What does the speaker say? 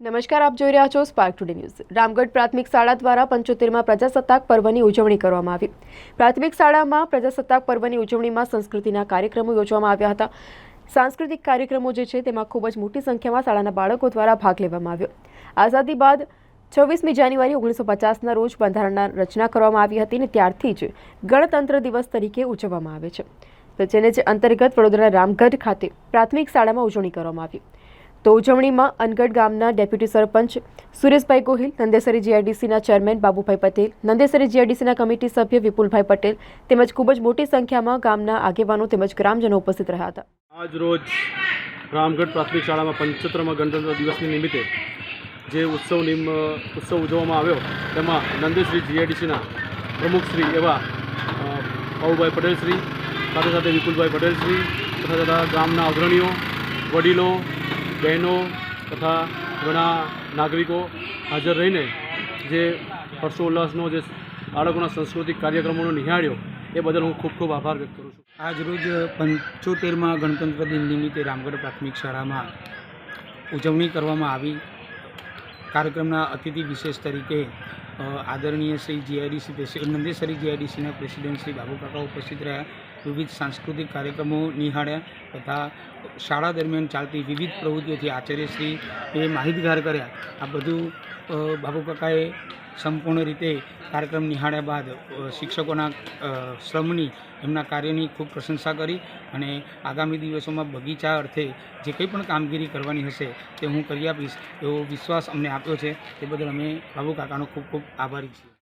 નમસ્કાર, આપ જોઈ રહ્યા છો સ્પાર્ક ટુડે ન્યૂઝ રામગઢ પ્રાથમિક શાળા દ્વારા પંચોતેરમાં પ્રજાસત્તાક પર્વની ઉજવણી કરવામાં આવી. પ્રાથમિક શાળામાં પ્રજાસત્તાક પર્વની ઉજવણીમાં સંસ્કૃતિના કાર્યક્રમો યોજવામાં આવ્યા હતા. સાંસ્કૃતિક કાર્યક્રમો જે છે તેમાં ખૂબ જ મોટી સંખ્યામાં શાળાના બાળકો દ્વારા ભાગ લેવામાં આવ્યો. આઝાદી બાદ છવ્વીસમી જાન્યુઆરી ઓગણીસો પચાસના રોજ બંધારણના રચના કરવામાં આવી હતી અને ત્યારથી જ ગણતંત્ર દિવસ તરીકે ઉજવવામાં આવે છે. તો જેને જે અંતર્ગત વડોદરા રામગઢ ખાતે પ્રાથમિક શાળામાં ઉજવણી કરવામાં આવી. તો ઉજવણીમાં અનગઢ ગામના ડેપ્યુટી સરપંચ સુરેશભાઈ ગોહિલ, નંદેસરી જીઆઈડીસીના ચેરમેન બાબુભાઈ પટેલ, નંદેસરી જીઆઈડીસીના કમિટી સભ્ય વિપુલભાઈ પટેલ તેમજ ખૂબ જ મોટી સંખ્યામાં ગામના આગેવાનો તેમજ ગ્રામજનો ઉપસ્થિત રહ્યા હતા. આજ રોજ રામગઢ પ્રાથમિક શાળામાં પંચોતેરમાં ગણતંત્ર દિવસની નિમિત્તે જે ઉત્સવ ઉત્સવ ઉજવવામાં આવ્યો, તેમાં નંદેશ્રી જીઆઈડીસીના પ્રમુખશ્રી એવા બાબુભાઈ પટેલશ્રી, સાથે સાથે વિપુલભાઈ પટેલશ્રી, તથા તથા ગામના અગ્રણીઓ, વડીલો બહેનો તથા ઘણા નાગરિકો હાજર રહીને જે હર્ષોલ્લાસનો જે બાળકોના સાંસ્કૃતિક કાર્યક્રમોનો નિહાળ્યો, એ બદલ હું ખૂબ ખૂબ આભાર વ્યક્ત કરું છું. આજરોજ પંચોતેરમાં ગણતંત્ર દિન નિમિત્તે રામગઢ પ્રાથમિક શાળામાં ઉજવણી કરવામાં આવી. કાર્યક્રમના અતિથિ વિશેષ તરીકે આદરણીય શ્રી જીઆઈડીસી નંદેશ્વરી જીઆઈડીસીના પ્રેસિડેન્ટ શ્રી બાબુ કાકા ઉપસ્થિત રહ્યા. વિવિધ સાંસ્કૃતિક કાર્યક્રમો નિહાળ્યા તથા શાળા દરમિયાન ચાલતી વિવિધ પ્રવૃત્તિઓથી આચાર્યશ્રી એ માહિતગાર કર્યા. આ બધું બાબુકાકાએ બાબુ કાકાએ સંપૂર્ણ રીતે કાર્યક્રમ નિહાળ્યા બાદ શિક્ષકોના શ્રમની એમના કાર્યની ખૂબ પ્રશંસા કરી અને આગામી દિવસોમાં બગીચા અર્થે જે કંઈ પણ કામગીરી કરવાની હશે તે હું કરી આપીશ એવો વિશ્વાસ અમને આપ્યો છે. તે બદલ અમે બાબુ કાકાનો ખૂબ ખૂબ આભારી છીએ.